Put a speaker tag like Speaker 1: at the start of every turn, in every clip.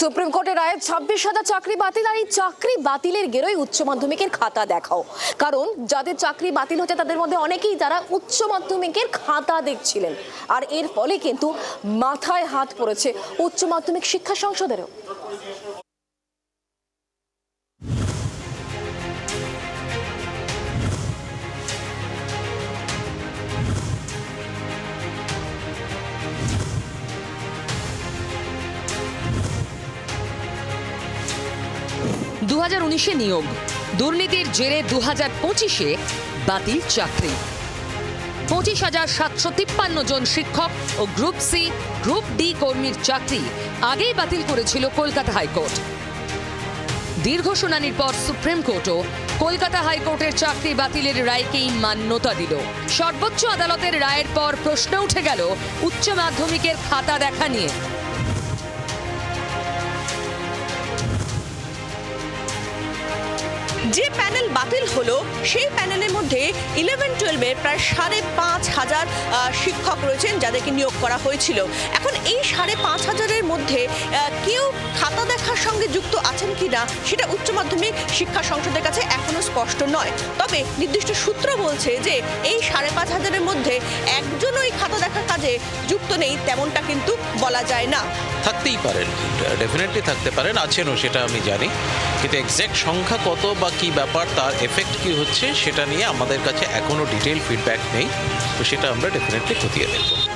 Speaker 1: Supreme কোর্টের রায়ে ছাব্বিশ হাজার চাকরি বাতিল আর এই চাকরি বাতিলের গেরোই উচ্চ মাধ্যমিকের খাতা দেখাও। কারণ যাদের চাকরি বাতিল হচ্ছে, তাদের মধ্যে অনেকেই যারা উচ্চ মাধ্যমিকের খাতা দেখছিলেন। আর এর ফলে কিন্তু মাথায় হাত পড়েছে উচ্চ মাধ্যমিক শিক্ষা সংসদেরও।
Speaker 2: দু হাজার উনিশে নিয়োগ। দুর্নীতির জেরে দু হাজার পঁচিশে বাতিল চাকরি। পঁচিশ হাজার সাতশো তিপ্পান্ন জন শিক্ষক ও গ্রুপ সি, গ্রুপ ডি কর্মীর চাকরি আগেই বাতিল করেছিল কলকাতা হাইকোর্ট। দীর্ঘ শুনানির পর সুপ্রিম কোর্টও কলকাতা হাইকোর্টের চাকরি বাতিলের রায়কেই মান্যতা দিল। সর্বোচ্চ আদালতের রায়ের পর প্রশ্ন উঠে গেল উচ্চ মাধ্যমিকের খাতা দেখা নিয়ে।
Speaker 3: যে প্যানেল বাতিল হলো, সেই প্যানেলের মধ্যে ইলেভেন টুয়েলভে প্রায় সাড়ে পাঁচ হাজার শিক্ষক রয়েছেন যাদেরকে নিয়োগ করা হয়েছিল। এখন এই সাড়ে পাঁচ হাজারের মধ্যে কেউ খাতা দেখার সঙ্গে যুক্ত আছেন কি না সেটা উচ্চ মাধ্যমিক শিক্ষা সংসদের কাছে এখনও স্পষ্ট নয়। তবে নির্দিষ্ট সূত্র বলছে যে, এই সাড়ে পাঁচ হাজারের মধ্যে একজনও এই খাতা দেখার কাজে যুক্ত নেই, তেমনটা কিন্তু বলা যায় না।
Speaker 4: থাকতেই পারেন ডেফিনেটলি থাকতে পারেন, আছেনও, সেটা আমি জানি। কিন্তু এক্স্যাক্ট সংখ্যা কত বা কী ব্যাপার, তার এফেক্ট কি হচ্ছে, সেটা নিয়ে আমাদের কাছে এখনও ডিটেল ফিডব্যাক নেই। তো সেটা আমরা ডেফিনেটলি খতিয়ে দেখব।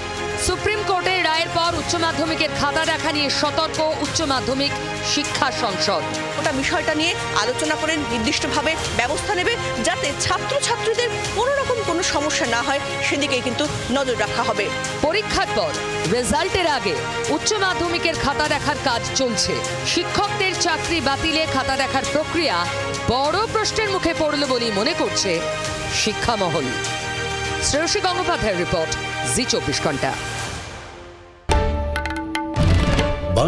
Speaker 2: উচ্চ মাধ্যমিকের খাতা দেখা নিয়ে সতর্ক উচ্চ মাধ্যমিক শিক্ষা সংসদ।
Speaker 3: ওটা বিষয়টা নিয়ে আলোচনা করে নির্দিষ্টভাবে ব্যবস্থা নেবে যাতে ছাত্রছাত্রীদের কোনো রকম কোনো সমস্যা না হয় সেদিকে কিন্তু নজর রাখা হবে।
Speaker 2: পরীক্ষার পর রেজাল্টের আগে উচ্চ মাধ্যমিকের খাতা দেখার কাজ চলছে। শিক্ষকদের চাকরি বাতিলে খাতা দেখার প্রক্রিয়া বড় প্রশ্নের মুখে পড়ল বলেই মনে করছে শিক্ষা মহল শ্রেয়সী গঙ্গোপাধ্যায়ের রিপোর্ট জি চব্বিশ ঘণ্টা।